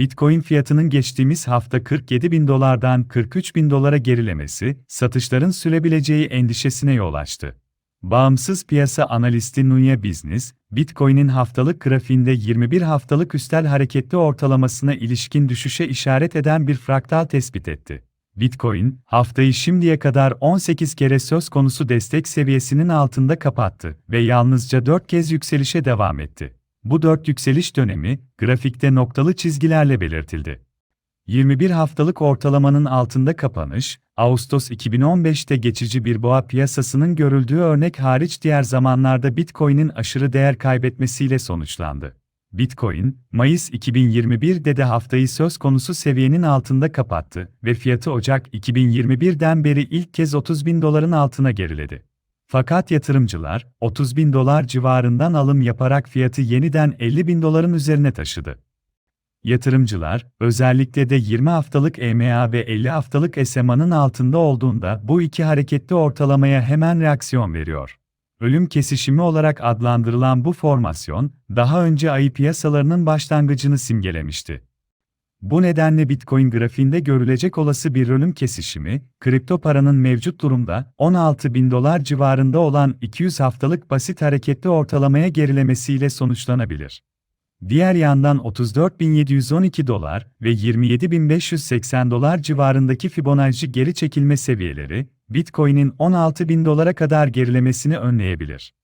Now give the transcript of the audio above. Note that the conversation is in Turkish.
Bitcoin fiyatının geçtiğimiz hafta 47 bin dolardan 43 bin dolara gerilemesi, satışların sürebileceği endişesine yol açtı. Bağımsız piyasa analisti Nuya Business, Bitcoin'in haftalık grafiğinde 21 haftalık üstel hareketli ortalamasına ilişkin düşüşe işaret eden bir fraktal tespit etti. Bitcoin, haftayı şimdiye kadar 18 kere söz konusu destek seviyesinin altında kapattı ve yalnızca 4 kez yükselişe devam etti. Bu 4 yükseliş dönemi, grafikte noktalı çizgilerle belirtildi. 21 haftalık ortalamanın altında kapanış, Ağustos 2015'te geçici bir boğa piyasasının görüldüğü örnek hariç diğer zamanlarda Bitcoin'in aşırı değer kaybetmesiyle sonuçlandı. Bitcoin, Mayıs 2021'de de haftayı söz konusu seviyenin altında kapattı ve fiyatı Ocak 2021'den beri ilk kez 30 bin doların altına geriledi. Fakat yatırımcılar, 30 bin dolar civarından alım yaparak fiyatı yeniden 50 bin doların üzerine taşıdı. Yatırımcılar, özellikle de 20 haftalık EMA ve 50 haftalık SMA'nın altında olduğunda bu iki hareketli ortalamaya hemen reaksiyon veriyor. Ölüm kesişimi olarak adlandırılan bu formasyon, daha önce ayı piyasalarının başlangıcını simgelemişti. Bu nedenle Bitcoin grafiğinde görülecek olası bir ölüm kesişimi, kripto paranın mevcut durumda 16 bin dolar civarında olan 200 haftalık basit hareketli ortalamaya gerilemesiyle sonuçlanabilir. Diğer yandan 34.712 dolar ve 27.580 dolar civarındaki Fibonacci geri çekilme seviyeleri, Bitcoin'in 16.000 dolara kadar gerilemesini önleyebilir.